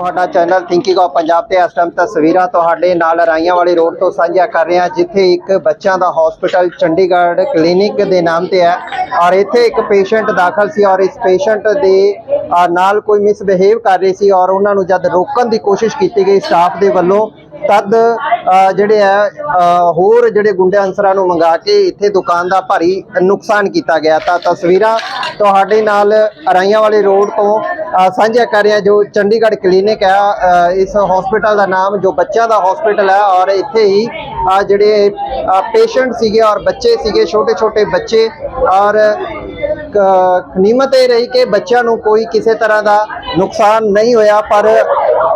ਤੁਹਾਡਾ channel thinking of Punjab ਤੇ ਇਸ ਟਾਈਮ ਤਸਵੀਰਾਂ ਤੁਹਾਡੇ ਨਾਲ ਰਾਈਆਂ ਵਾਲੀ ਰੋਡ ਤੋਂ ਸਾਂਝਾ ਕਰ ਰਹੇ ਹਾਂ, ਜਿੱਥੇ ਇੱਕ ਬੱਚਿਆਂ ਦਾ ਹਸਪੀਟਲ ਚੰਡੀਗੜ੍ਹ ਕਲੀਨਿਕ ਦੇ ਨਾਮ ਤੇ ਹੈ ਔਰ ਇੱਥੇ ਇੱਕ ਪੇਸ਼ੈਂਟ ਦਾਖਲ ਸੀ ਔਰ ਇਸ ਪੇਸ਼ੈਂਟ ਦੇ ਨਾਲ ਕੋਈ ਮਿਸਬਿਹੇਵ ਕਰ ਰਹੀ ਸੀ ਔਰ ਉਹਨਾਂ ਨੂੰ ਜਦ ਰੋਕਣ ਦੀ ਕੋਸ਼ਿਸ਼ ਕੀਤੀ ਗਈ ਸਟਾਫ ਦੇ ਵੱਲੋਂ, ਤਦ ਜਿਹੜੇ ਹੈ ਹੋਰ ਜਿਹੜੇ ਗੁੰਡੇ ਅਨਸਰਾਂ ਨੂੰ ਮੰਗਾ ਕੇ ਇੱਥੇ ਦੁਕਾਨ ਦਾ ਭਾਰੀ ਨੁਕਸਾਨ ਕੀਤਾ ਗਿਆ। ਤਾਂ ਤਸਵੀਰਾਂ ਤੁਹਾਡੇ ਨਾਲ ਰਾਈਆਂ ਵਾਲੇ ਰੋਡ ਤੋਂ ਸਾਂਝਾ ਕਰ ਰਹੇ ਹਾਂ ਜੋ ਚੰਡੀਗੜ੍ਹ ਕਲੀਨਿਕ ਹੈ ਇਸ ਹਸਪੀਟਲ ਦਾ ਨਾਮ ਜੋ ਬੱਚਿਆਂ ਦਾ ਹਸਪੀਟਲ ਹੈ ਔਰ ਇੱਥੇ ਹੀ ਜਿਹੜੇ ਪੇਸ਼ੈਂਟ ਸੀਗੇ ਔਰ ਬੱਚੇ ਸੀਗੇ ਛੋਟੇ ਛੋਟੇ ਬੱਚੇ ਔਰ ਕ- ਨਿਯਮਤ ਇਹ ਰਹੀ ਕਿ ਬੱਚਿਆਂ ਨੂੰ ਕੋਈ ਕਿਸੇ ਤਰ੍ਹਾਂ ਦਾ ਨੁਕਸਾਨ ਨਹੀਂ ਹੋਇਆ, ਪਰ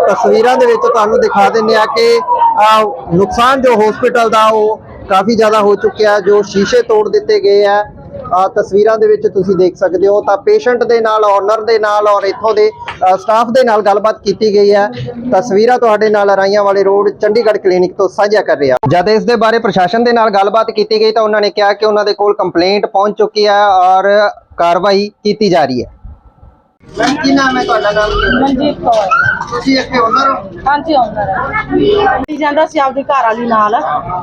ਤਸਵੀਰਾਂ ਦੇ ਵਿੱਚ ਤੁਹਾਨੂੰ ਦਿਖਾ ਦਿੰਦੇ ਆ ਕਿ ਨੁਕਸਾਨ ਜੋ ਹਸਪੀਟਲ ਦਾ ਉਹ ਕਾਫੀ ਜ਼ਿਆਦਾ ਹੋ ਚੁੱਕਿਆ, ਜੋ ਸ਼ੀਸ਼ੇ ਤੋੜ ਦਿੱਤੇ ਗਏ ਆ। ਆ ਤਸਵੀਰਾਂ ਦੇ ਵਿੱਚ ਤੁਸੀਂ ਦੇਖ ਸਕਦੇ ਹੋ ਤਾਂ ਪੇਸ਼ੈਂਟ ਦੇ ਨਾਲ ਓਨਰ ਦੇ ਨਾਲ ਔਰ ਇੱਥੋਂ ਦੇ ਸਟਾਫ ਦੇ ਨਾਲ ਗੱਲਬਾਤ ਕੀਤੀ ਗਈ ਹੈ। ਤਸਵੀਰਾਂ ਤੁਹਾਡੇ ਨਾਲ ਰਾਈਆਂ ਵਾਲੇ ਰੋਡ ਚੰਡੀਗੜ੍ਹ ਕਲੀਨਿਕ ਤੋਂ ਸਾਂਝਾ ਕਰ ਰਿਹਾ। ਜਦ ਇਸ ਦੇ ਬਾਰੇ ਪ੍ਰਸ਼ਾਸਨ ਦੇ ਨਾਲ ਗੱਲਬਾਤ ਕੀਤੀ ਗਈ ਤਾਂ ਉਹਨਾਂ ਨੇ ਕਿਹਾ ਕਿ ਉਹਨਾਂ ਦੇ ਕੋਲ ਕੰਪਲੇਂਟ ਪਹੁੰਚ ਚੁੱਕੀ ਹੈ ਔਰ ਕਾਰਵਾਈ ਕੀਤੀ ਜਾ ਰਹੀ ਹੈ। ਕੀ ਨਾਮ ਹੈ ਤੁਹਾਡਾ? ਨਾਮ ਮਨਜੀਤ ਕੌਰ। ਤੁਸੀਂ ਇੱਥੇ ਓਨਰ ਹੋ? ਹਾਂਜੀ ਓਨਰ ਜਾਂਦਾ ਸੀ ਆਪਦੀ ਘਰ ਵਾਲੀ ਨਾਲ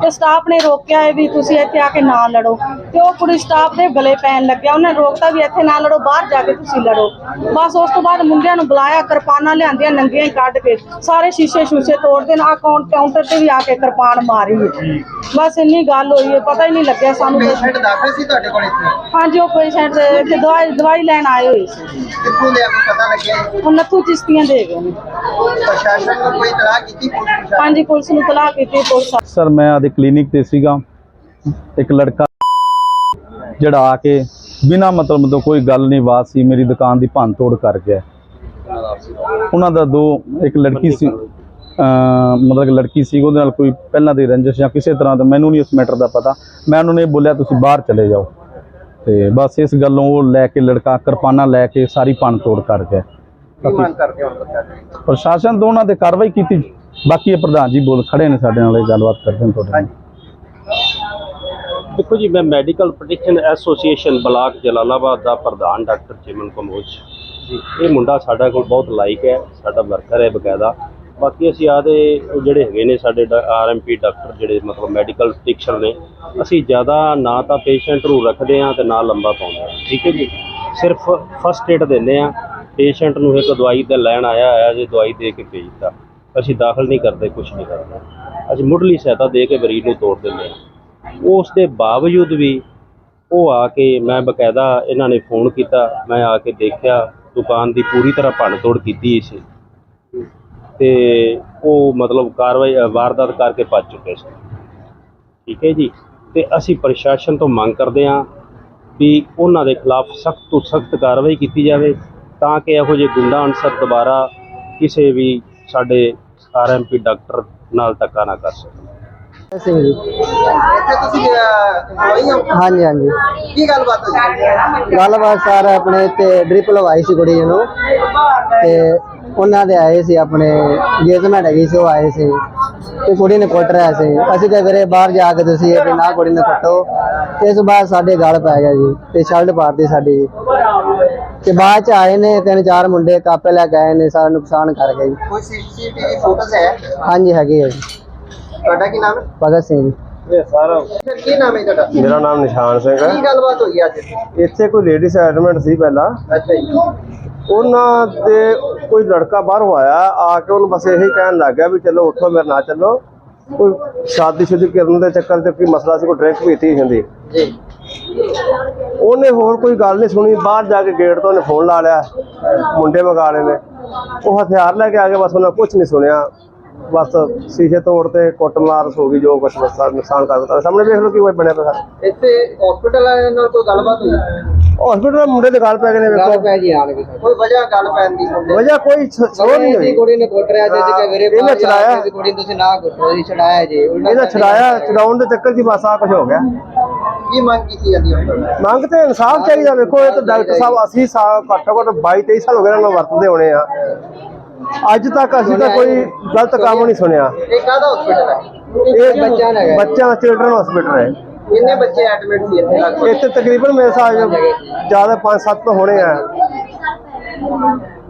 ਤੇ ਸਟਾਫ ਨੇ ਰੋਕਿਆ ਹੈ ਵੀ ਤੁਸੀਂ ਇੱਥੇ ਆ ਕੇ ਨਾ ਲੜੋ। ਤੇ ਉਹ ਕੁੜੀ ਸਟਾਫ ਦੇ ਗਲੇ ਪੈਣ ਲੱਗਿਆ। ਉਹਨੇ ਰੋਕਤਾ ਵੀ ਇੱਥੇ ਨਾ ਲੜੋ, ਬਾਹਰ ਜਾ ਕੇ ਤੁਸੀਂ ਲੜੋ। ਬਸ ਉਸ ਤੋਂ ਬਾਅਦ ਮੁੰਡਿਆਂ ਨੂੰ ਬੁਲਾਇਆ, ਕਿਰਪਾਨਾਂ ਲਿਆਂਦੀਆਂ, ਨੰਗੀਆਂ ਕੱਢ ਕੇ ਸਾਰੇ ਸ਼ੀਸ਼ੇ ਸ਼ੂਸ਼ੇ ਤੋੜਦੇ ਨੇ। ਅਕਾਊਂਟ ਕਾਊਂਟਰ ਤੇ ਵੀ ਆ ਕੇ ਕਿਰਪਾਨ ਮਾਰੀ ਬਸ ਇੰਨੀ ਗੱਲ ਹੋਈ ਹੈ ਪਤਾ ਹੀ ਨਹੀਂ ਲੱਗਿਆ ਸਾਨੂੰ। ਪੇਸ਼ੈਂਟ ਦਾਖਲ ਸੀ ਤੁਹਾਡੇ ਕੋਲ ਇੱਥੇ? ਹਾਂਜੀ ਉਹ ਪੇਸ਼ੈਂਟ ਇੱਥੇ ਦਵਾਈ ਦਵਾਈ ਲੈਣ ਆਏ ਹੋਏ ਸੀ। ਕਿੱਥੋਂ ਦੇ ਆਪको ਪਤਾ ਲੱਗਿਆ? ਉਹ ਨੱਥੂ ਚਿਸ਼ਤੀਆਂ ਦੇ ਗਏ ਨੇ। ਪ੍ਰਸ਼ਾਸਨ ਨੂੰ ਕੋਈ ਇਤਲਾਹ ਕੀਤੀ ਪੁਲਿਸ ਹਾਂਜੀ ਪੁਲਿਸ ਨੂੰ ਤਲਾਹ ਕੀਤੀ ਪੁਲਿਸ ਸਰ ਮੈਂ ਆਦੇ ਕਲੀਨਿਕ ਤੇ ਸੀਗਾ। ਇੱਕ ਲੜਕਾ ਜਿਹੜਾ ਆ ਕੇ ਬਿਨਾ ਮਤਲਬ ਤੋਂ ਕੋਈ ਗੱਲ ਨਹੀਂ ਬਾਤ ਸੀ ਮੇਰੀ ਦੁਕਾਨ ਦੀ ਭੰਨ ਤੋੜ ਕਰ ਗਿਆ। ਉਹਨਾਂ ਦਾ ਦੋ ਇੱਕ ਲੜਕੀ ਸੀ। ਮਤਲਬ ਕਿ ਲੜਕੀ ਸੀ ਉਹਦੇ ਨਾਲ ਕੋਈ ਪਹਿਲਾਂ ਦੀ ਰੰਜਿਸ਼ ਜਾਂ ਕਿਸੇ ਤਰ੍ਹਾਂ ਦਾ ਮੈਨੂੰ ਨਹੀਂ ਉਸ ਮੈਟਰ ਦਾ ਪਤਾ। ਮੈਂ ਉਹਨਾਂ ਨੂੰ ਇਹ ਬੋਲਿਆ ਤੁਸੀਂ ਬਾਹਰ ਚਲੇ ਜਾਓ। ਤੇ ਬਸ ਇਸ ਗੱਲੋਂ ਉਹ ਲੈ ਕੇ ਲੜਕਾ ਕਿਰਪਾਨਾਂ ਲੈ ਕੇ ਸਾਰੀ ਭੰਨ ਤੋੜ ਕਰ ਗਿਆ ਪ੍ਰਸ਼ਾਸਨ ਤੋਂ? ਉਹਨਾਂ ਤੇ ਕਾਰਵਾਈ ਕੀਤੀ। ਬਾਕੀ ਇਹ ਪ੍ਰਧਾਨ ਜੀ ਬੋਲ ਖੜੇ ਨੇ ਸਾਡੇ ਨਾਲ ਇਹ ਗੱਲਬਾਤ ਕਰਦੇ ਨੇ ਤੁਹਾਡੇ ਦੇਖੋ ਜੀ ਮੈਂ medical protection association block Jalalabad ਦਾ ਪ੍ਰਧਾਨ ਡਾਕਟਰ ਚਿਮਨ ਕੰਬੋਜ ਜੀ ਇਹ ਮੁੰਡਾ ਸਾਡਾ ਕੋਲ ਬਹੁਤ ਲਾਇਕ ਹੈ ਸਾਡਾ ਵਰਕਰ ਹੈ ਬਕਾਇਦਾ। ਬਾਕੀ ਅਸੀਂ ਆਦੇ ਜਿਹੜੇ ਹੈਗੇ ਨੇ ਸਾਡੇ ਆਰਐਮਪੀ ਡਾਕਟਰ ਜਿਹੜੇ ਮਤਲਬ ਮੈਡੀਕਲ ਪ੍ਰੋਟੈਕਸ਼ਨ ਨੇ, ਅਸੀਂ ਜ਼ਿਆਦਾ ਨਾ ਤਾਂ ਪੇਸ਼ੈਂਟ ਨੂੰ ਰੱਖਦੇ ਹਾਂ ਤੇ ਨਾ ਲੰਬਾ ਪਾਉਂਦੇ ਹਾਂ। ਠੀਕ ਹੈ ਜੀ? ਸਿਰਫ ਫਸਟ ਏਡ ਦਿੰਦੇ ਹਾਂ। ਪੇਸ਼ੈਂਟ ਨੂੰ ਇੱਕ ਦਵਾਈ ਤੇ ਲੈਣ ਆਇਆ ਹੈ ਜੇ ਦਵਾਈ ਦੇ ਕੇ ਭੇਜਤਾ। ਅਸੀਂ ਦਾਖਲ ਨਹੀਂ ਕਰਦੇ ਕੁਝ ਨਹੀਂ ਕਰਦੇ। ਅਸੀਂ ਮੁੱਢਲੀ ਸਹਾਇਤਾ ਦੇ ਕੇ ਮਰੀਜ਼ ਨੂੰ ਤੋੜ ਦਿੰਦੇ ਹਾਂ। ਉਸ ਦੇ ਬਾਵਜੂਦ ਵੀ ਉਹ ਆ ਕੇ ਮੈਂ ਬਕਾਇਦਾ ਇਹਨਾਂ ਨੇ ਫੋਨ ਕੀਤਾ, ਮੈਂ ਆ ਕੇ ਦੇਖਿਆ, ਦੁਕਾਨ ਦੀ ਪੂਰੀ ਤਰ੍ਹਾਂ ਭੰਨ ਤੋੜ ਕੀਤੀ ਸੀ। ਤੇ ਉਹ ਮਤਲਬ ਕਾਰਵਾਈ ਵਾਰਦਾਤ ਕਰਕੇ ਭੱਜ ਚੁੱਕੇ ਸੀ। ਠੀਕ ਹੈ ਜੀ? ਤੇ ਅਸੀਂ ਪ੍ਰਸ਼ਾਸਨ ਤੋਂ ਮੰਗ ਕਰਦੇ ਹਾਂ ਵੀ ਉਹਨਾਂ ਦੇ ਖਿਲਾਫ ਸਖਤ ਤੋਂ ਸਖਤ ਕਾਰਵਾਈ ਕੀਤੀ ਜਾਵੇ ਤਾਂ ਕਿ ਇਹੋ ਜਿਹੇ ਗੁੰਡਾ ਅਨਸਰ ਦੁਬਾਰਾ ਕਿਸੇ ਵੀ ਸਾਡੇ ਆਰਐਮਪੀ ਡਾਕਟਰ ਨਾਲ ਧੱਕਾ ਨਾ ਕਰ ਸਕਣ। ਸਿੰਘ ਜੀ। ਇੱਥੇ ਤੁਸੀਂ employee ਹੋ? ਹਾਂਜੀ ਹਾਂਜੀ। ਕੀ ਗੱਲਬਾਤ ਹੋਈ? ਗੱਲਬਾਤ ਸਰ ਆਪਣੇ ਤੇ ਡ੍ਰਿਪ ਲਵਾਈ ਸੀ ਕੁੜੀ ਨੂੰ ਤੇ ਉਹਨਾਂ ਦੇ ਆਏ ਸੀ ਆਪਣੇ ਗੇਜਮੈਂਟ ਹੈਗੀ ਸੀ ਉਹ ਆਏ ਸੀ। ਤੇ ਕੁੜੀ ਨੇ ਕੁੱਟ ਰਿਹਾ ਸੀ। ਅਸੀਂ ਤੇ ਵੀਰੇ ਬਾਹਰ ਜਾ ਕੇ ਤੁਸੀਂ ਇਹ ਨਾ ਕੁੜੀ ਨੂੰ ਕੁੱਟੋ। ਇਸ ਬਾਅਦ ਸਾਡੇ ਗਲ ਪੈ ਗਿਆ ਜੀ ਤੇ ਸ਼ਰਟ ਪਾੜਦੀ ਸਾਡੀ। ਜੀ ਤੇ ਬਾਅਦ ਚ ਆਏ ਨੇ ਤਿੰਨ ਚਾਰ ਮੁੰਡੇ ਕਾਪੇ ਲੈ ਕੇ ਆਏ ਨੇ ਸਾਰਾ ਨੁਕਸਾਨ ਕਰ ਗਏ। ਜੀ ਕੋਈ ਸੀਸੀਟੀਵੀ ਫੋਟੋਸ ਹੈ? ਹਾਂਜੀ ਹੈਗੇ ਆ ਜੀ। ਤੁਹਾਡਾ ਕੀ ਨਾਮ ਹੈ? ਭਗਤ ਸਿੰਘ ਜੀ। ਸਰ। ਕੀ ਨਾਮ ਹੈ ਤੁਹਾਡਾ? ਮੇਰਾ ਨਾਮ ਨਿਸ਼ਾਨ ਸਿੰਘ ਹੈ। ਕੀ ਗੱਲਬਾਤ ਹੋਈ ਅੱਜ? ਇੱਥੇ ਕੋਈ ਲੇਡੀਜ਼ ਐਡਮਿਟ ਸੀ ਪਹਿਲਾਂ। ਅੱਛਾ ਜੀ। ਉਹਨਾਂ ਦੇ ਕੋਈ ਲੜਕਾ ਬਾਹਰੋਂ ਆਇਆ ਆ ਕੇ ਉਹਨੂੰ ਬਸ ਇਹੀ ਕਹਿਣ ਲੱਗ ਗਿਆ ਵੀ ਚਲੋ ਉੱਠੋ ਮੇਰੇ ਨਾਲ ਚੱਲੋ। ਕੋਈ ਸ਼ਾਦੀ ਸ਼ੁਦੀ ਕਰਨ ਦੇ ਚੱਕਰ 'ਚ ਕੀ ਮਸਲਾ ਸੀ ਕੋਈ ਡਰਿੰਕ ਪੀਤੀ ਹੁੰਦੀ ਜੀ। ਉਹਨੇ ਹੋਰ ਕੋਈ ਗੱਲ ਨਹੀਂ ਸੁਣੀ ਬਾਹਰ ਜਾ ਕੇ ਗੇਟ ਤੋਂ ਉਹਨੇ ਫੋਨ ਲਾ ਲਿਆ ਮੁੰਡੇ ਮੰਗਾ ਲਏ ਨੇ। ਉਹ ਹਥਿਆਰ ਲੈ ਕੇ ਆ ਗਏ ਬਸ ਉਹਨਾਂ ਕੁਝ ਨਹੀਂ ਸੁਣਿਆ। ਬਸ ਸ਼ੀਸ਼ੇ ਤੋੜ ਤੇ ਕੁੱਟਮਾਰ ਹੋ ਗਈ ਜੋ ਕੁਛ ਬਸ ਨੁਕਸਾਨ ਕਰ ਦਿੱਤਾ। ਸਾਹਮਣੇ ਵੇਖ ਲਓ ਕੀ ਕੋਈ ਬਣਿਆ ਪਿਆ ਇੱਥੇ ਹਸਪੀਟਲ ਵਾਲਿਆਂ ਨਾਲ ਕੋਈ ਗੱਲਬਾਤ ਹੋਈ? ਹਸਪੀਟਲ ਮੁੰਡੇ ਦੇ ਗੱਲ ਪੈ ਗਏ ਨੇ ਗੱਲ ਵੇਖੋ ਪੈ ਜੀ ਆਣ ਕੇ। ਕੋਈ ਵਜ੍ਹਾ ਗੱਲ ਪੈਣ ਦੀ? ਵਜ੍ਹਾ ਕੋਈ ਸੋਚ ਨਹੀਂ ਹੋਈ ਕੁੜੀ ਨੇ ਕੁੱਟ ਰਿਹਾ ਜੀ ਕਿ ਵੀਰੇ ਇਹਨੇ ਚੜਾਇਆ। ਕੁੜੀ ਤੁਸੀਂ ਨਾ ਕੁੱਟੋ ਜੀ ਛਡਾਇਆ ਜੀ। ਇਹਨਾਂ ਛਡਾਇਆ ਛਡਾਉਣ ਦੇ ਚੱਕਰ ਹੀ ਬਸ ਆ ਕੁਝ ਹੋ ਗਿਆ। ਕੀ ਮੰਗ ਕੀਤੀ ਜਾਂਦੀ ਹੈ ਮੰਗ ਤੇ ਇਨਸਾਫ ਚਾਹੀਦਾ। ਵੇਖੋ ਇਹ ਤਾਂ ਡਾਕਟਰ ਸਾਹਿਬ ਅਸੀਂ ਸਾਲ ਘੱਟੋ ਘੱਟ 22 23 ਸਾਲ ਹੋ ਗਏ ਨੂੰ ਵਰਤਦੇ ਹੋਣੇ ਆ। ਅੱਜ ਤੱਕ ਅਸੀਂ ਤਾਂ ਕੋਈ ਗਲਤ ਕੰਮ ਨਹੀਂ ਸੁਣਿਆ। ਇਹ ਕਾਹਦਾ ਹਸਪੀਟਲ ਹੈ? ਇਹ ਬੱਚਿਆਂ ਦਾ ਹੈਗਾ। ਬੱਚਾ ਚਿਲਡਰਨ ਹਸਪੀਟਲ ਹੈ। ਕਿੰਨੇ ਬੱਚੇ ਐਡਮਿਟ ਸੀ ਇੱਥੇ? ਲਗਭਗ ਇੱਥੇ ਤਕਰੀਬਨ ਮੇਰੇ ਹਿਸਾਬ ਨਾਲ ਜ਼ਿਆਦਾ 5-7 ਤਾਂ ਹੋਣੇ ਆ।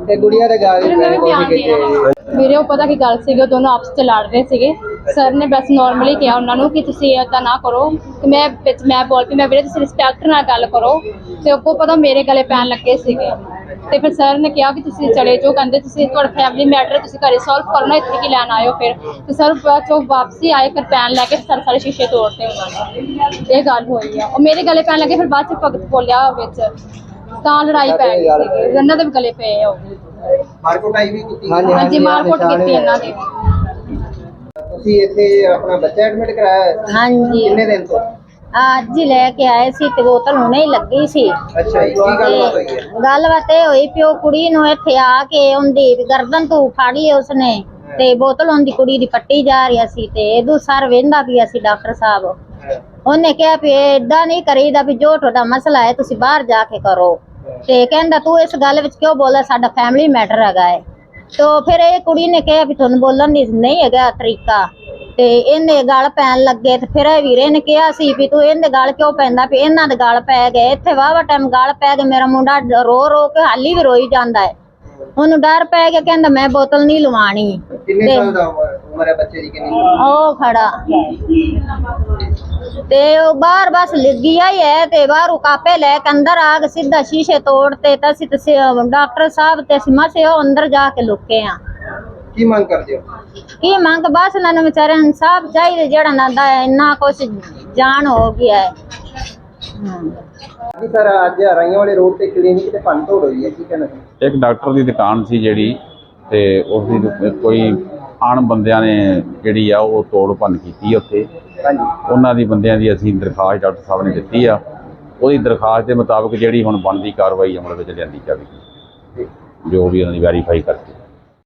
ਤੇ ਗੁੜੀਆ ਦੇ ਗਾਲ ਵੀ ਕੋਸ਼ਿਸ਼ ਕੀਤੀ। ਵੀਰੇ ਉਹ ਪਤਾ ਕੀ ਗੱਲ ਸੀਗੀ ਉਹ ਦੋਨੋਂ ਆਪਸ ਚ ਲੜ ਰਹੇ ਸੀਗੇ। ਸਰ ਨੇ ਬਸ ਨਾਰਮਲੀ ਕਿਹਾ ਉਹਨਾਂ ਨੂੰ ਕਿ ਤੁਸੀਂ ਏਦਾਂ ਨਾ ਕਰੋ। ਤੇ ਮੈਂ ਵਿੱਚ ਮੈਂ ਬੋਲ ਪਈ ਮੈਂ ਵੀਰੇ ਤੁਸੀਂ ਰਿਸਪੈਕਟ ਨਾਲ ਗੱਲ ਕਰੋ। ਤੇ ਅੱਗੋਂ ਪਤਾ ਮੇਰੇ ਗਲੇ ਪੈਣ ਲੱਗੇ ਸੀਗੇ। ਤੇ ਫਿਰ ਸਰ ਨੇ ਕਿਹਾ ਕਿ ਤੁਸੀਂ ਚਲੇ ਜਾਓ ਕਹਿੰਦੇ ਤੁਸੀਂ ਤੁਹਾਡਾ ਫੈਮਿਲੀ ਮੈਟਰ ਤੁਸੀਂ ਘਰੇ ਸੋਲਵ ਕਰਨਾ ਇੱਥੇ ਕੀ ਲੈਣ ਆਇਓ ਫਿਰ। ਤੇ ਸਰ ਬਾਅਦ ਚੋਂ ਵਾਪਸੀ ਆਏ ਕਿਰਪਾਨ ਲੈ ਕੇ ਸਾਰੇ ਸਾਰੇ ਸ਼ੀਸ਼ੇ ਤੋੜਤੇ ਉਹਨਾਂ ਨੇ। ਇਹ ਗੱਲ ਹੋਈ ਆ। ਉਹ ਮੇਰੇ ਗਲੇ ਪੈਣ ਲੱਗੇ ਫਿਰ ਬਾਅਦ ਚ ਭਗਤ ਬੋਲਿਆ ਵਿੱਚ ਤਾਂ ਲੜਾਈ ਪੈ ਗਈ ਸੀ ਇਹਨਾਂ ਦੇ ਵੀ ਗਲੇ ਪਏ ਉਹ ਮਾਰਕੋਟ ਆਈ ਵੀ ਕੀਤੀ। ਹਾਂਜੀ ਮਾਰਕੁੱਟ ਕੀਤੀ ਇਹਨਾਂ ਦੀ ਤੁਸੀਂ ਇੱਥੇ ਆਪਣਾ ਬੱਚਾ ਐਡਮਿਟ ਕਰਾਇਆ ਹੈ? ਹਾਂਜੀ। ਕਿੰਨੇ ਦਿਨ ਤੋਂ? ਅੱਜ ਹੀ ਲੈ ਕੇ ਆਏ ਸੀ ਤੇ ਬੋਤਲ ਹੁਣੇ ਹੀ ਲੱਗੀ ਸੀ। ਅੱਛਾ ਜੀ ਕੀ ਗੱਲ ਹੋਈ ਹੈ? ਗੱਲਬਾਤ ਇਹ ਹੋਈ ਪਿਓ ਕੁੜੀ ਨੂੰ ਇੱਥੇ ਆ ਕੇ ਉਹਦੀ ਗਰਦਨ ਤੋਂ ਫੜ ਲਈ ਉਸਨੇ ਤੇ ਬੋਤਲ ਉਹਦੀ ਕੁੜੀ ਦੀ ਪੱਟੀ ਜਾ ਰਹੀ ਸੀ ਤੇ ਇਹਦੂ ਸਰ ਵੇਂਦਾ ਪਿਆ ਸੀ ਡਾਕਟਰ ਸਾਹਿਬ। ਉਹਨੇ ਕਿਹਾ ਵੀ ਏਦਾਂ ਨਹੀਂ ਕਰੀਦਾ ਵੀ ਜੋ ਤੁਹਾਡਾ ਮਸਲਾ ਹੈ ਤੁਸੀਂ ਬਾਹਰ ਜਾ ਕੇ ਕਰੋ। ਤੇ ਕਹਿੰਦਾ ਤੂੰ ਇਸ ਗੱਲ ਵਿੱਚ ਕਿਉਂ ਬੋਲਦਾ ਸਾਡਾ ਫੈਮਿਲੀ ਮੈਟਰ ਹੈਗਾ ਹੈ। ਤੋ ਫਿਰ ਇਹ ਕੁੜੀ ਨੇ ਕਿਹਾ ਵੀ ਤੁਹਾਨੂੰ ਬੋਲਣ ਦੀ ਨਹੀਂ ਹੈਗਾ ਤਰੀਕਾ। ਤੇ ਇਹਨੇ ਗਲ ਪੈਣ ਲੱਗੇ ਤੇ ਫਿਰ ਇਹ ਵੀਰੇ ਨੇ ਕਿਹਾ ਸੀ ਵੀ ਤੂੰ ਇਹਦੇ ਗਲ ਕਿਉਂ ਪੈਂਦਾ ਵੀ ਇਹਨਾਂ ਦੇ ਗਲ ਪੈ ਗਏ ਇੱਥੇ ਵਾਵਾ ਟਾਈਮ ਗਲ ਪੈ ਗਏ ਮੇਰਾ ਮੁੰਡਾ ਰੋ ਰੋ ਕੇ ਹਾਲੀ ਵੀ ਰੋਈ ਜਾਂਦਾ ਹੈ। ਉਹਨੂੰ ਡਰ ਪੈ ਗਿਆ ਕਹਿੰਦਾ ਮੈਂ ਬੋਤਲ ਨਹੀਂ ਲਵਾਣੀ। ਕਿੰਨੇ ਤੇ- ਸਾਲ ਦਾ ਉਮਰ ਉਮਰ ਹੈ ਬੱਚੇ ਦੀ ਕਿੰਨੀ? ਉਹ ਖੜਾ। ਤੇ ਉਹ ਬਾਹਰ ਬਸ ਲੱਗੀ ਹੀ ਹੈ ਤੇ ਬਾਹਰੋਂ ਕਾਪੇ ਲੈ ਕੇ ਅੰਦਰ ਆ ਕੇ ਸਿੱਧਾ ਸ਼ੀਸ਼ੇ ਤੋੜਤੇ ਤਾਂ ਅਸੀਂ ਤੇ ਸੇ- ਡਾਕਟਰ ਸਾਹਿਬ ਤੇ ਅਸੀਂ ਮਸੇ ਉਹ ਅੰਦਰ ਜਾ ਕੇ ਲੁਕੇ ਆ। ਕੀ ਮੰਗ ਕਰਦੇ ਹੋ? ਕੀ ਮੰਗ? ਬਸ ਇਹਨਾਂ ਨੂੰ ਵਿਚਾਰੇ ਇਨਸਾਫ ਚਾਹੀਦੇ ਜਿਹੜਾ ਨਾ ਦਾ ਇੰਨਾ ਕੁਛ ਜਾਨ ਹੋ ਗਿਆ ਹੈ। ਜੀ ਸਰ ਅੱਜ ਰਾਈਆਂ ਵਾਲੇ ਰੋਡ ਤੇ ਕਲੀਨਿਕ ਤੇ ਭੰਨ ਤੋੜ ਹੋਈ ਹੈ ਕੀ ਕਹਿਣਾ ਚਾਹੁੰਦੇ ਇੱਕ ਡਾਕਟਰ ਦੀ ਦੁਕਾਨ ਸੀ ਜਿਹੜੀ ਤੇ ਉਸ ਦੀ ਕੋਈ ਆਣ ਬੰਦਿਆਂ ਨੇ ਜਿਹੜੀ ਆ ਉਹ ਤੋੜ ਭੰਨ ਕੀਤੀ ਉੱਥੇ। ਹਾਂਜੀ। ਉਹਨਾਂ ਦੀ ਬੰਦਿਆਂ ਦੀ ਅਸੀਂ ਦਰਖਾਸਤ ਡਾਕਟਰ ਸਾਹਿਬ ਨੇ ਦਿੱਤੀ ਆ। ਉਹਦੀ ਦਰਖਾਸਤ ਦੇ ਮੁਤਾਬਕ ਜਿਹੜੀ ਹੁਣ ਬਣਦੀ ਕਾਰਵਾਈ ਅਮਲ ਵਿੱਚ ਲਿਆਂਦੀ ਜਾਵੇਗੀ। ਜੋ ਵੀ ਉਹਨਾਂ ਦੀ ਵੈਰੀਫਾਈ ਕਰਕੇ।